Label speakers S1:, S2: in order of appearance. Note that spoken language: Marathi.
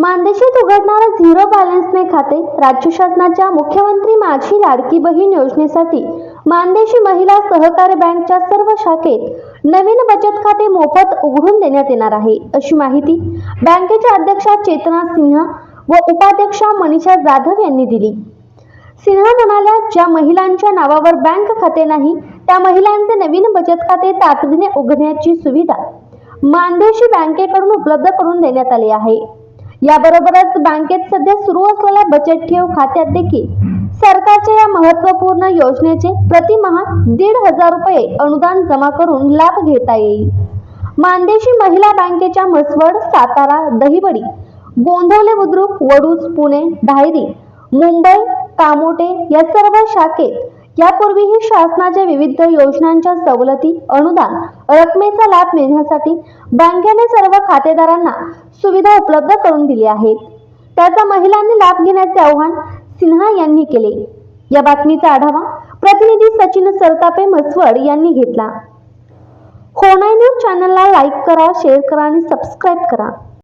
S1: मानदेशीत उघडणारं झिरो बॅलन्सने खाते राज्य शासनाच्या मुख्यमंत्री माझी लाडकी बहीण योजनेसाठी मानदेशी महिला सहकारी बँकच्या सर्व शाखेत नवीन बचत खाते मोफत उघडून देण्यात येणार आहे अशी माहिती बँकेच्या अध्यक्षा चेतना सिन्हा व उपाध्यक्षा मनीषा जाधव यांनी दिली. सिन्हा म्हणाल्या ज्या महिलांच्या नावावर बँक खाते नाही त्या महिलांचे नवीन बचत खाते तातडीने उघडण्याची सुविधा मानदेशी बँकेकडून उपलब्ध करून देण्यात आली आहे. याबरोबरच बँकेत सध्या सुरू असलेल्या बचत ठेव खात्यात देखील सरकारच्या या महत्त्वपूर्ण योजनेचे प्रतिमहा दीड हजार रुपये अनुदान जमा करून लाभ घेता येईल. मानदेशी महिला बँकेच्या म्हसवड सातारा दहिवडी गोंधवले बुद्रुक वडूज पुणे धायरी मुंबई कामोटे या सर्व शाखेत यापूर्वीही शासनाच्या विविध योजनांच्या सवलती अनुदान रकमेचा लाभ मिळण्यासाठी बँकेने सर्व खातेदारांना सुविधा उपलब्ध करून दिली आहेत. त्याचा महिलांनी लाभ घेण्याचे आव्हान सिन्हा यांनी केले. या बातमीचा आढावा प्रतिनिधी सचिन सरतापे म्हसवड यांनी घेतला. होणाई न्यूज चॅनलला लाईक करा शेअर करा आणि सबस्क्राईब करा.